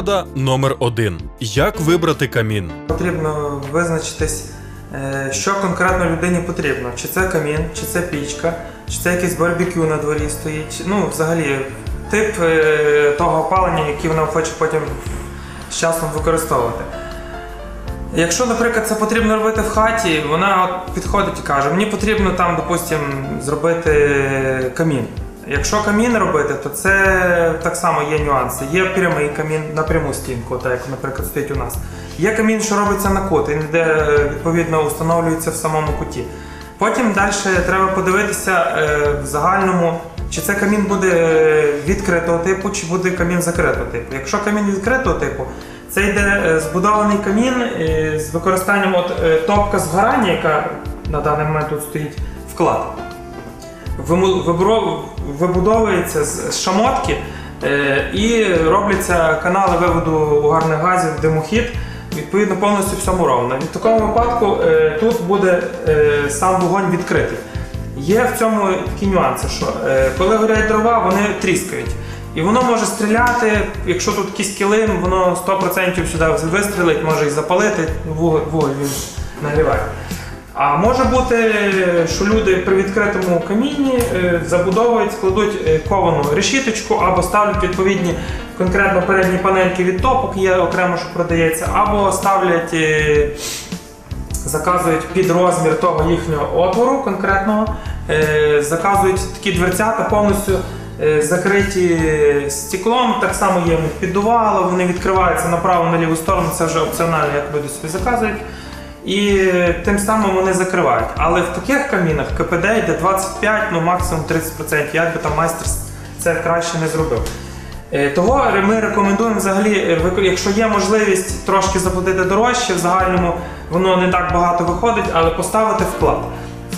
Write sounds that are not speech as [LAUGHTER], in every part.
Порада номер 1 Як вибрати камін? Потрібно визначитись, е, що конкретно людині потрібно. Чи це камін, чи це пічка, чи це якийсь барбекю на дворі стоїть. Ну, взагалі, тип е, того опалення, який вона хоче потім з часом використовувати. Якщо, наприклад, це потрібно робити в хаті, вона от підходить і каже, мені потрібно там, допустимо, зробити камін. Якщо камін робити, то це так само є нюанси. Є прямий камін на пряму стінку, так як, наприклад, стоїть у нас. Є камін, що робиться на кут, він де е, відповідно встановлюється в самому куті. Потім далі треба подивитися е, в загальному, чи це камін буде е, відкритого типу, чи буде камін закритого типу. Якщо камін відкритого типу, це йде збудований камін з використанням от, топка згорання, яка на даний момент тут стоїть вклад. Вибудовується з шамотки е, і робляться канали виводу угарних газів, димохід, відповідно повністю всьому ровно. В такому випадку е, тут буде е, сам вогонь відкритий. Є в цьому такі нюанси, що коли горять дрова, вони тріскають. І воно може стріляти, якщо тут якийсь килим, воно 100% сюди вистрілить, може і запалити, вуголь він нагріває. А може бути, що люди при відкритому камінні е, забудовують, складуть е, ковану решіточку або ставлять відповідні конкретно передні панельки від топок, є окремо, що продається, або ставлять, е, заказують під розмір того їхнього отвору конкретного, заказують такі дверцята повністю. Закриті стеклом, так само є піддувало, вони відкриваються направо на ліву сторону, це вже опціонально, як люди собі заказують. І тим самим вони закривають. Але в таких камінах КПД йде 25, ну максимум 30%, як би там майстер це краще не зробив. Е, Того ми рекомендуємо взагалі, е, якщо є можливість трошки заплатити дорожче, в загальному воно не так багато виходить, але поставити вклад.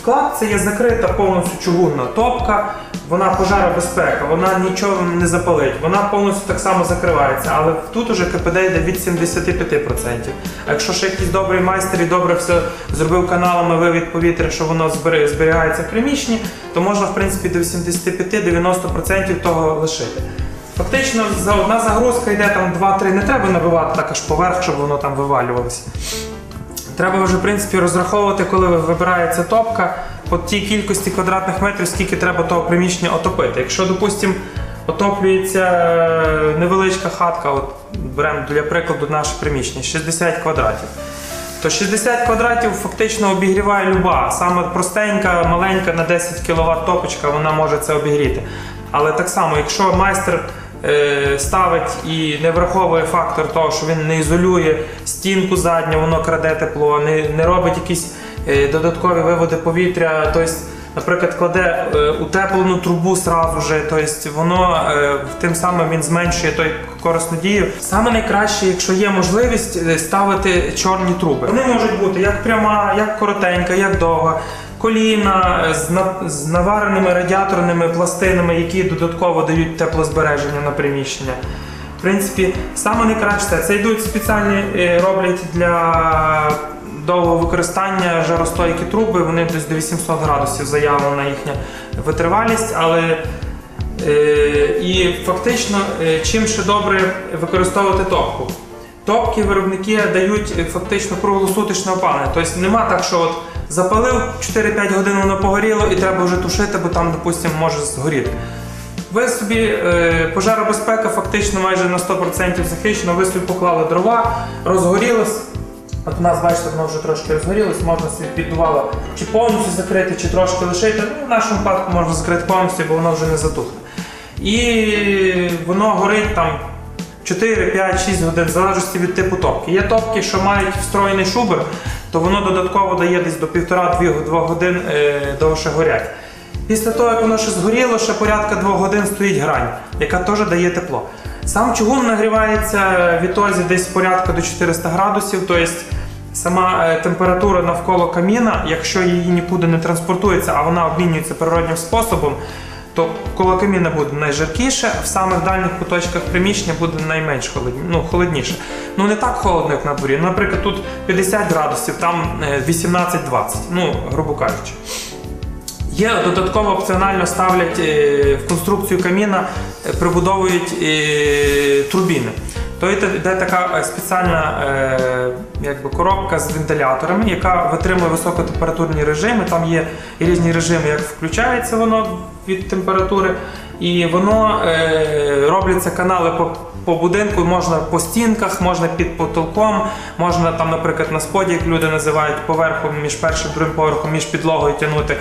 Вклад це є закрита повністю чугунна топка, вона пожаробезпека, вона нічого не запалить, вона повністю так само закривається, але тут уже КПД йде від 75%. А якщо ще якийсь добрий майстер і добре все зробив каналами вивід повітря, що воно зберігається в приміщенні, то можна в принципі до 85-90% того лишити. Фактично, за одна загрузка йде там 2-3, не треба набивати так аж поверх, щоб воно там вивалювалося. Треба вже в принципі розраховувати, коли вибирається топка, по тій кількості квадратних метрів, скільки треба того приміщення отопити. Якщо, допустимо, отоплюється е, невеличка хатка, от беремо для прикладу наше приміщення 60 квадратів. То 60 квадратів фактично обігріває люба. Саме простенька, маленька на 10 кВт топочка, вона може це обігріти. Але так само, якщо майстер ставить і не враховує фактор того, що він не ізолює стінку задню, воно краде тепло, не, не робить якісь е, додаткові виводи повітря, тобто, наприклад, кладе е, утеплену трубу сразу же, тобто воно е, тим самим він зменшує той корисну дію. Саме найкраще, якщо є можливість, е, ставити чорні труби. Вони можуть бути як пряма, як коротенька, як довга. Коліна е, з, навареними радіаторними пластинами, які додатково дають теплозбереження на приміщення. В принципі, саме найкраще це. Йдуть спеціальні е, роблять для довгого використання жаростойкі труби. Вони десь до 800 градусів заявлена їхня витривалість, але е, і фактично, чим ще добре використовувати топку. Топки виробники дають фактично круглосуточне опалення. Тобто нема так, що от запалив 4-5 годин воно погоріло і треба вже тушити, бо там, допустимо, може згоріти. Ви собі е, пожаробезпека фактично майже на 100% захищена, ви собі поклали дрова, розгорілось. От у нас, бачите, воно вже трошки розгорілось, можна собі піддувало чи повністю закрити, чи трошки лишити. Ну, в нашому випадку можна закрити повністю, бо воно вже не затухне. І воно горить там 4, 5, 6 годин, в залежності від типу топки. Є топки, що мають встроєний шубер, то воно додатково дає десь до 1,5-2 годин е, довше горять. Після того, як воно ще згоріло, ще порядка 2 годин стоїть грань, яка теж дає тепло. Сам чугун нагрівається в ітозі десь порядка до 400 градусів, тобто сама е, температура навколо каміна, якщо її нікуди не транспортується, а вона обмінюється природнім способом, то коло каміна буде найжаркіше, а в самих дальніх куточках приміщення буде найменш холодні, ну, холодніше. Ну не так холодно, як на дворі. Ну, Наприклад, тут 50 градусів, там е, 18-20, ну, грубо кажучи. Є додатково опціонально ставлять е, в конструкцію каміна, е, прибудовують е, турбіни. То йде, така е, спеціальна е, якби коробка з вентиляторами, яка витримує високотемпературні режими. Там є різні режими, як включається воно від температури, і воно е, робляться канали по. По будинку можна по стінках, можна під потолком, можна там, наприклад, на споді, як люди називають, поверху між першим і другим поверхом, між підлогою тягнути.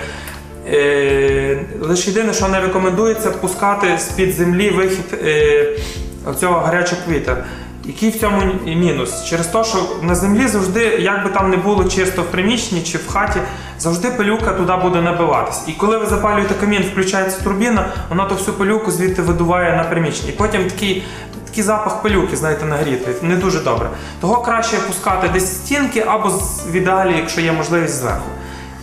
Лише єдине, що не рекомендується пускати з-під землі вихід цього гарячого повітря. Який в цьому мінус? Через те, що на землі завжди, як би там не було чисто в приміщенні чи в хаті, завжди пилюка туди буде набиватись. І коли ви запалюєте камін, включається турбіна, вона то всю пилюку звідти видуває на приміщення. І потім такий, такий запах пилюки, знаєте, нагрітий, не дуже добре. Того краще пускати десь стінки або в ідеалі, якщо є можливість зверху.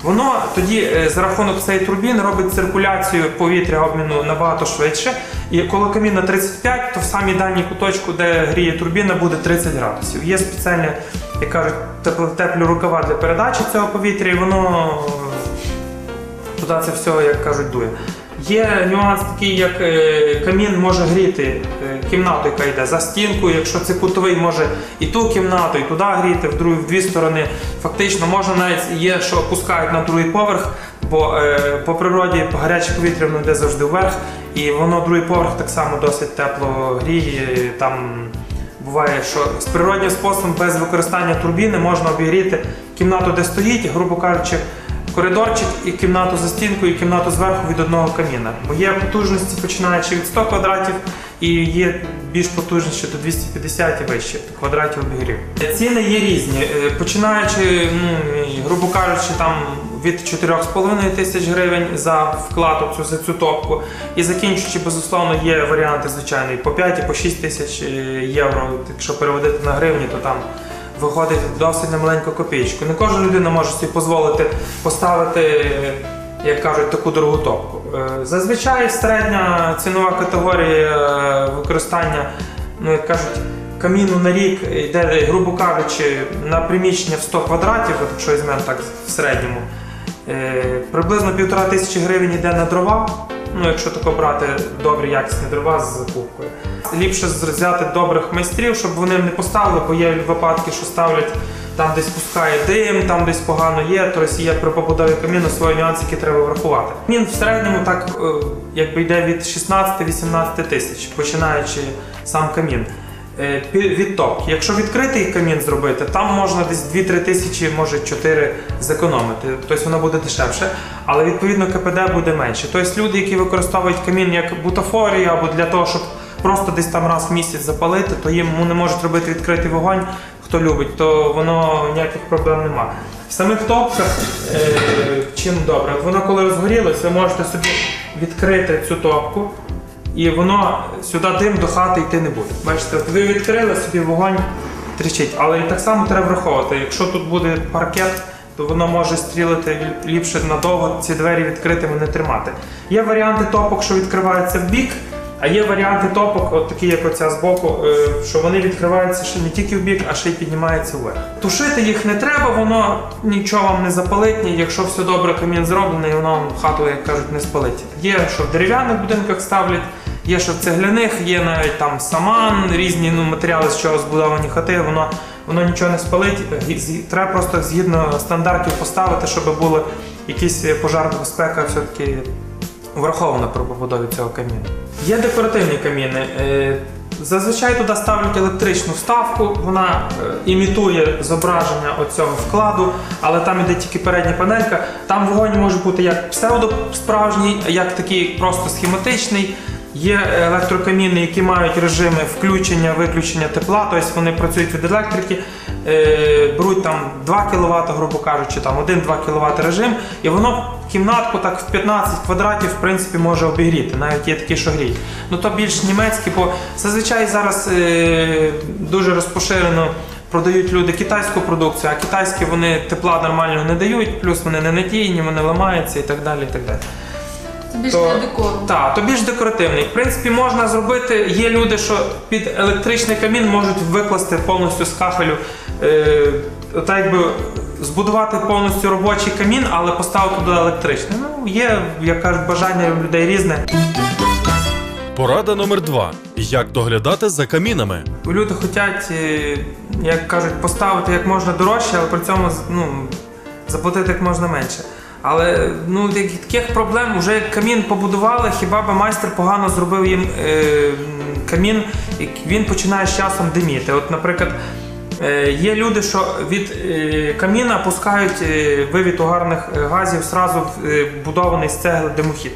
Воно тоді е, за рахунок цієї турбіни робить циркуляцію повітря обміну набагато швидше. І коли камін на 35, то в самій даній куточку, де гріє турбіна, буде 30 градусів. Є спеціальні, як кажуть, теплі рукава для передачі цього повітря, і воно е, туди це все, як кажуть, дує. Є нюанс такий, як е, камін може гріти е, кімнату, яка йде за стінкою. Якщо це кутовий, може і ту кімнату, і туди гріти, в, другі, в дві сторони. Фактично, можна навіть є, що пускають на другий поверх, бо е, по природі гаряче повітря воно йде завжди вверх, і воно другий поверх так само досить тепло гріє. Там буває, що з природнім способом без використання турбіни можна обігріти кімнату, де стоїть, грубо кажучи, коридорчик і кімнату за стінкою, і кімнату зверху від одного каміна. Бо є потужності починаючи від 100 квадратів і є більш потужніші до 250 і вище квадратів обігрів. Ціни є різні, Е, починаючи, ну, грубо кажучи, там від 4,5 тисяч гривень за вклад за цю топку. І закінчуючи, безусловно, є варіанти, звичайно, і по 5, і по 6 тисяч е, євро. Якщо переводити на гривні, то там виходить досить на маленьку копійку. Не кожна людина може собі дозволити поставити, як кажуть, таку дорогу топку. Е, Зазвичай середня цінова категорія е, використання, ну як кажуть, каміну на рік йде, грубо кажучи, на приміщення в 100 квадратів, якщо візьмемо так в середньому. Е, Приблизно півтора тисячі гривень йде на дрова. Ну, якщо тако брати добрі якісні дрова з закупкою. Ліпше взяти добрих майстрів, щоб вони не поставили, бо є випадки, що ставлять там десь пускає дим, там десь погано є, тобто є при побудові каміну свої нюанси, які треба врахувати. Мін в середньому так е, якби йде від 16-18 тисяч, починаючи сам камін. Е, пі- Від топки. Якщо відкритий камін зробити, там можна десь 2-3 тисячі, може 4 зекономити. Тобто воно буде дешевше, але відповідно КПД буде менше. Тобто люди, які використовують камін як бутафорію або для того, щоб просто десь там раз в місяць запалити, то їм не можуть робити відкритий вогонь, хто любить, то воно ніяких проблем нема. В самих топках е, чим добре, воно коли розгорілось, ви можете собі відкрити цю топку. І воно сюди дим до хати йти не буде. Бачите, от ви відкрили собі вогонь тричить, але так само треба враховувати. Якщо тут буде паркет, то воно може стрілити ліпше надовго ці двері відкритими не тримати. Є варіанти топок, що відкриваються в бік, а є варіанти топок, от такі як оця збоку, е, що вони відкриваються ще не тільки в бік, а ще й піднімаються вверх. Тушити їх не треба, воно нічого вам не запалить, якщо все добре, камін зроблений, воно вам хату, як кажуть, не спалить. Є, що в дерев'яних будинках ставлять. Є що в цегляних, є навіть там саман, різні ну, матеріали, з чого збудовані хати, воно, воно нічого не спалить. Треба просто згідно стандартів поставити, щоб була якісь пожарна безпека все-таки врахована при побудові цього каміну. Є декоративні каміни. Е, Зазвичай туди ставлять електричну вставку, вона е, імітує зображення оцього вкладу, але там іде тільки передня панелька. Там вогонь може бути як псевдосправжній, як такий просто схематичний. Є електрокаміни, які мають режими включення, виключення тепла, тобто вони працюють від електрики, е, беруть там 2 кВт, грубо кажучи, там 1-2 кВт режим, і воно кімнатку так в 15 квадратів в принципі може обігріти. Навіть є такі, що гріють. Ну то більш німецькі, бо зазвичай зараз е, дуже розпоширено. Продають люди китайську продукцію, а китайські вони тепла нормального не дають, плюс вони не надійні, вони ламаються і так далі. І так далі. Це більше То- для декору. Так, то більш декоративний. В принципі, можна зробити. Є люди, що під електричний камін можуть викласти повністю з кахелю. Е, так якби збудувати повністю робочий камін, але поставити туди електричний. Ну, є, як кажуть, бажання у людей різне. Порада номер 2 Як доглядати за камінами? Люди хочуть, е, як кажуть, поставити як можна дорожче, але при цьому ну, заплатити як можна менше. Але ну, таких проблем вже як камін побудували, хіба би майстер погано зробив їм е, камін, і він починає з часом диміти. От, наприклад, е, є люди, що від е, каміна пускають е, вивід угарних е, газів зразу в е, будований з цегли димохід.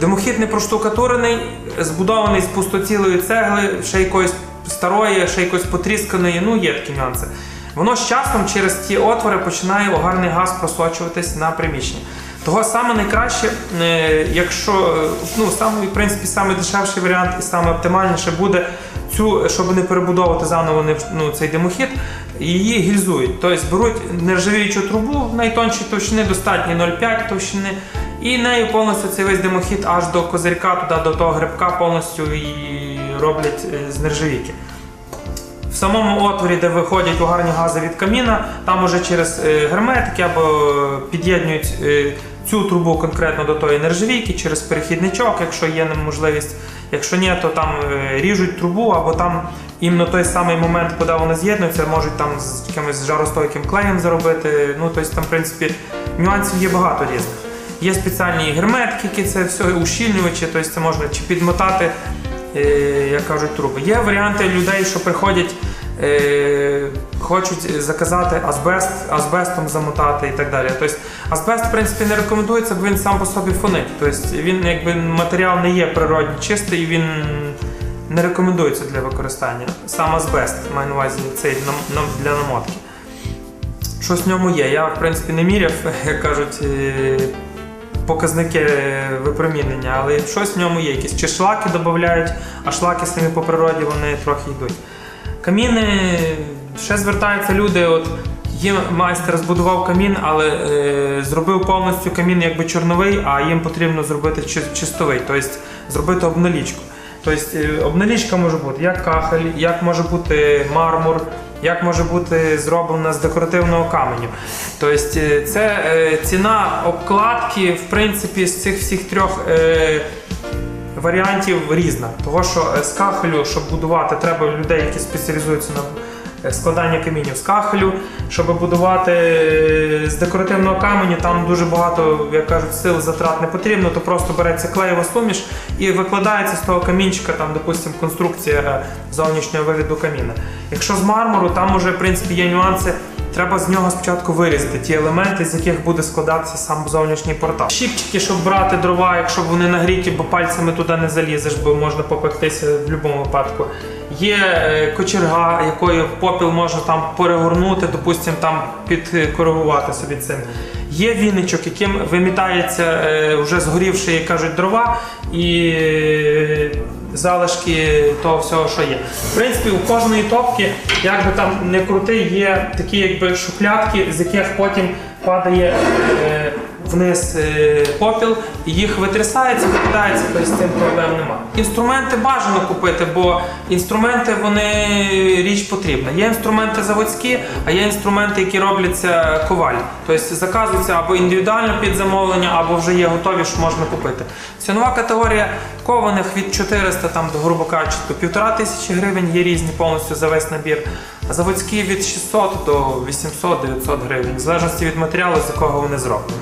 Димохід не проштукатурений, збудований з пустоцілої цегли, ще якоїсь старої, ще якоїсь потрісканої, ну є такі нюанси. Воно з часом через ті отвори починає огарний газ просочуватись на приміщення. Того саме найкраще, е, якщо е, ну саме, в принципі, саме дешевший варіант і саме оптимальніше буде цю, щоб не перебудовувати заново ну, цей димохід, її гільзують. Тобто беруть нержавіючу трубу найтоншої товщини, достатньо 0,5 товщини, і нею повністю цей весь димохід аж до козирька, туди до того грибка повністю і роблять е, з нержавійки. В самому отворі, де виходять угарні гази від каміна, там уже через е, герметики або е, під'єднують е, цю трубу конкретно до тої нержавійки через перехідничок, якщо є можливість. Якщо ні, то там ріжуть трубу, або там іменно той самий момент, коли вони з'єднуються, можуть там з якимось жаростойким клеєм заробити. Ну, тобто там, в принципі, нюансів є багато різних. Є спеціальні герметики, які це все ущільнювачі, тобто це можна чи підмотати, як кажуть, труби. Є варіанти людей, що приходять, е, хочуть заказати азбест, азбестом замотати і так далі. Тобто азбест, в принципі, не рекомендується, бо він сам по собі фонить. Тобто він якби матеріал не є природній чистий, він не рекомендується для використання. Сам азбест маю на увазі цей для намотки. Щось в ньому є. Я, в принципі, не міряв, [LAUGHS] як кажуть, е, показники випромінення, але щось в ньому є. Якісь чи шлаки додають, а шлаки самі по природі вони трохи йдуть. Каміни ще звертаються люди. От їм майстер збудував камін, але е, зробив повністю камін якби чорновий, а їм потрібно зробити чи- чистовий, тобто зробити обналічку. Тобто е, обналічка може бути як кахель, як може бути мармур, як може бути зроблена з декоративного каменю. Тобто е, це е, ціна обкладки, в принципі, з цих всіх трьох. Е, варіантів різна. Того, що з кахелю, щоб будувати, треба людей, які спеціалізуються на складанні камінів з кахелю. Щоб будувати е, з декоративного каменю, там дуже багато, як кажуть, сил затрат не потрібно, то просто береться клеєва суміш і викладається з того камінчика, там, допустимо, конструкція е, зовнішнього вигляду каміна. Якщо з мармуру, там уже в принципі є нюанси. Треба з нього спочатку вирізати ті елементи, з яких буде складатися сам зовнішній портал. Щіпчики, щоб брати дрова, якщо вони нагріті, бо пальцями туди не залізеш, бо можна попектися в будь-якому випадку. Є е, кочерга, якою попіл можна там перегорнути, допустимо, там підкоригувати собі цим. Є віничок, яким вимітається е, вже згорівши, як кажуть, дрова і е, залишки того всього, що є. В принципі, у кожної топки, як би там не крути, є такі якби шухлядки, з яких потім падає вниз е, попіл, їх витрясається, викидається, тобто з цим проблем немає. Інструменти бажано купити, бо інструменти вони річ потрібна. Є інструменти заводські, а є інструменти, які робляться коваль. Тобто заказуються або індивідуально під замовлення, або вже є готові, що можна купити. Цінова категорія кованих від 400 там, до грубо кажучи, до півтора тисячі гривень є різні повністю за весь набір. А заводські від 600 до 800-900 гривень, в залежності від матеріалу, з якого вони зроблені.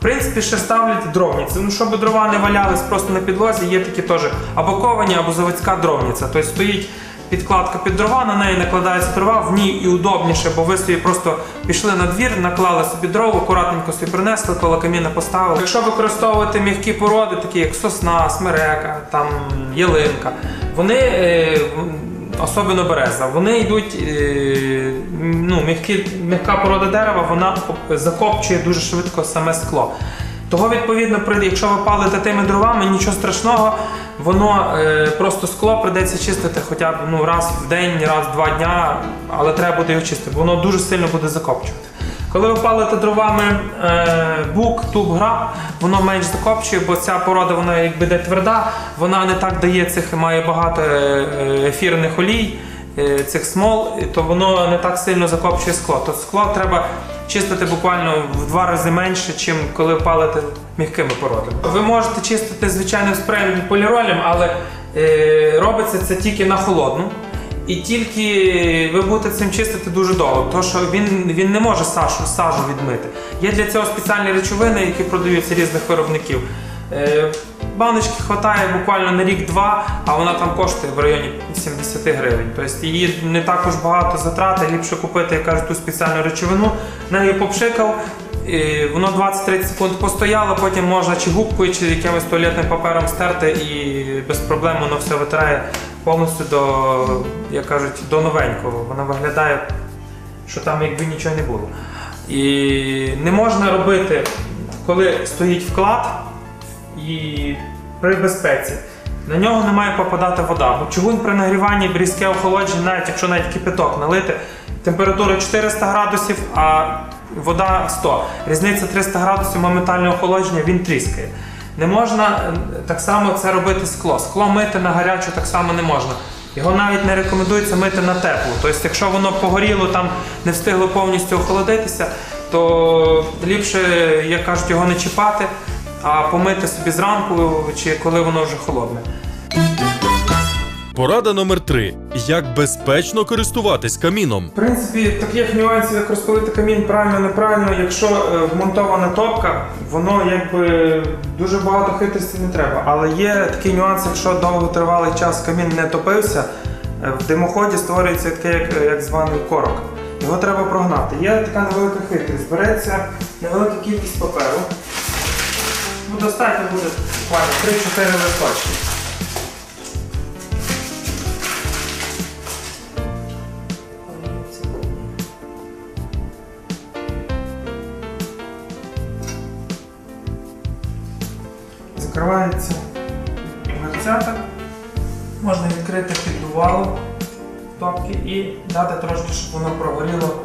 Принципі, ще ставлять дровниці. Ну, щоб дрова не валялись просто на підлозі, є такі теж або ковані, або заводська дровниця. Тобто стоїть підкладка під дрова, на неї накладається дрова, в ній і удобніше, бо ви собі просто пішли на двір, наклали собі дров, акуратненько собі принесли, коло каміна поставили. Якщо використовувати м'які породи, такі як сосна, смерека, там ялинка, вони. Особливо береза, вони йдуть, е, ну, м'які, м'яка порода дерева, вона закопчує дуже швидко саме скло. Того, відповідно, якщо ви палите тими дровами, нічого страшного, воно е, просто скло придеться чистити хоча б ну, раз в день, раз в два дня, але треба буде його чистити, бо воно дуже сильно буде закопчувати. Коли ви палите дровами е, бук, туб, граб, воно менш закопчує, бо ця порода вона якби де тверда, вона не так дає цих, має багато е, е, ефірних олій, цих смол, то воно не так сильно закопчує скло. То скло треба чистити буквально в два рази менше, ніж коли палите м'якими породами. Ви можете чистити звичайним спреєм поліролем, але робиться це тільки на холодну. І тільки ви будете цим чистити дуже довго, тому що він, він не може сажу, сажу відмити. Є для цього спеціальні речовини, які продаються різних виробників. Е, баночки вистачає буквально на рік-два, а вона там коштує в районі 70 гривень. Тобто її не також багато затрат, і ліпше купити, як кажуть, ту спеціальну речовину, нею попшикав. І воно 20-30 секунд постояло, потім можна чи губкою, чи якимось туалетним папером стерти і без проблем воно все витирає повністю до, як кажуть, до новенького. Воно виглядає, що там якби нічого не було. І не можна робити, коли стоїть вклад і при безпеці. На нього не має попадати вода. Бо чугун при нагріванні різке охолодження, навіть якщо навіть кипяток налити, температура 400 градусів, а вода 100. Різниця 300 градусів моментальне охолодження, він тріскає. Не можна е, так само це робити скло. Скло мити на гарячу так само не можна. Його навіть не рекомендується мити на теплу. Тобто, якщо воно погоріло, там не встигло повністю охолодитися, то ліпше, як кажуть, його не чіпати, а помити собі зранку чи коли воно вже холодне. Порада номер 3 Як безпечно користуватись каміном. В принципі, таких нюансів, як розпалити камін правильно, неправильно, якщо е, вмонтована топка, воно якби дуже багато хитрості не треба. Але є такий нюанс, якщо довготривалий час камін не топився, е, в димоході створюється таке, як, як званий корок. Його треба прогнати. Є така невелика хитрість. Береться невелика кількість паперу. Ну, достатньо буде буквально 3-4 листочки. Щоб воно прогоріло,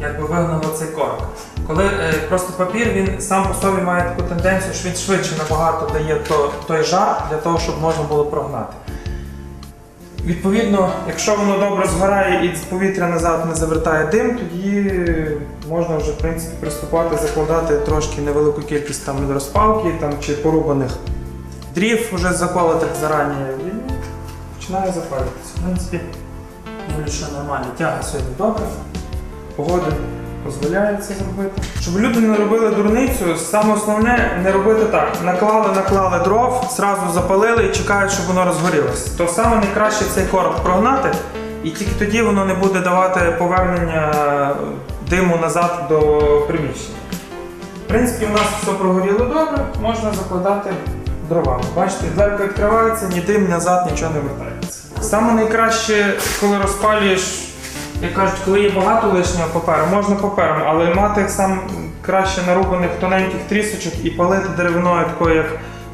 якби вигнало цей корок. Коли е, просто папір він сам по собі має таку тенденцію, що він швидше набагато дає то, той жар для того, щоб можна було прогнати. Відповідно, якщо воно добре згорає і з повітря назад не завертає дим, тоді можна вже в принципі приступати, закладати трошки невелику кількість там розпалки там, чи порубаних дрів, вже заколотих зарані, і починає запалюватися. Доволі що нормально. Тяга сьогодні добре, погода дозволяє це зробити. Щоб люди не робили дурницю, саме основне не робити так. Наклали, наклали дров, зразу запалили і чекають, щоб воно розгорілося. То саме найкраще цей корок прогнати, і тільки тоді воно не буде давати повернення диму назад до приміщення. В принципі, у нас все прогоріло добре, можна закладати дровами. Бачите, дверка відкривається, ні дим, назад нічого не вертається. Саме найкраще, коли розпалюєш, як кажуть, коли є багато лишнього паперу, можна папером, але мати сам краще нарубаних тоненьких трісочок і палити деревиною такою, як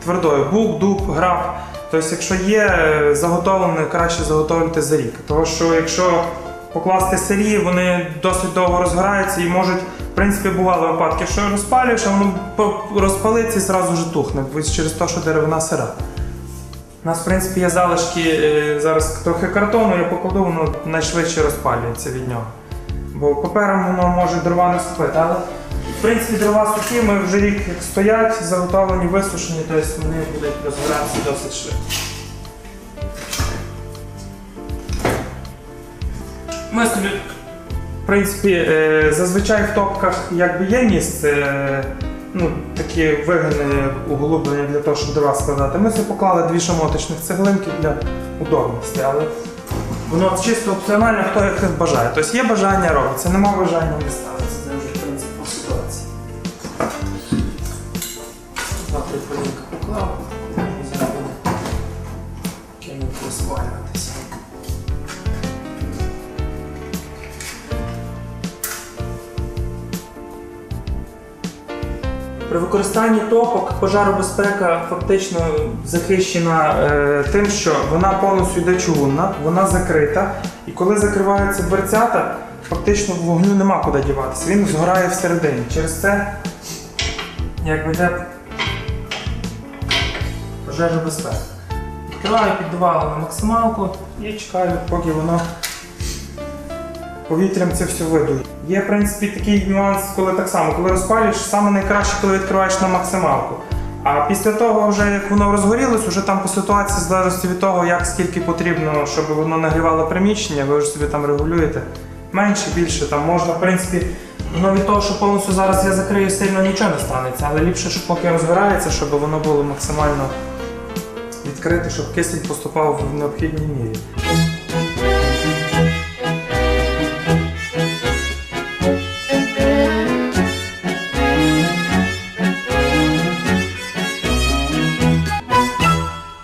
твердою. Бук, дуб, граф. Тобто, якщо є е, заготовлене, краще заготовити за рік. Тому що якщо покласти сирі, вони досить довго розгораються і можуть, в принципі, бували випадки, що розпалюєш, а воно розпалиться і зразу ж тухне, через те, що деревина сира. У нас, в принципі, є залишки е, зараз трохи картону, я покладу, воно найшвидше розпалюється від нього. Бо папером воно може дрова не схопити, але в принципі дрова сухі, ми вже рік стоять, заготовлені, висушені, тобто вони будуть розгоратися досить швидко. Ми собі, в принципі, е, зазвичай в топках якби є місце, е, ну, такі вигини углублення для того, щоб дрова складати. Ми собі поклали дві шамоточних цеглинки для удобності, але воно чисто опціонально, хто як бажає. Тобто є бажання робиться, нема бажання не ставиться. При топок пожаробезпека фактично захищена е, тим, що вона повністю йде чугунна, вона закрита, і коли закриваються дверцята, фактично вогню нема куди діватися. Він згорає всередині. Через це якби йде пожежобезпека. Відкриваю, піддавало на максималку і чекаю, поки воно повітрям це все видує. Є, в принципі, такий нюанс, коли так само, коли розпалюєш, саме найкраще, коли відкриваєш на максималку. А після того, вже як воно розгорілось, вже там по ситуації, залежності від того, як скільки потрібно, щоб воно нагрівало приміщення, ви вже собі там регулюєте. Менше, більше, там можна, в принципі, ну від того, що повністю зараз я закрию, сильно нічого не станеться, але ліпше, щоб поки розгорається, щоб воно було максимально відкрите, щоб кисень поступав в необхідній мірі.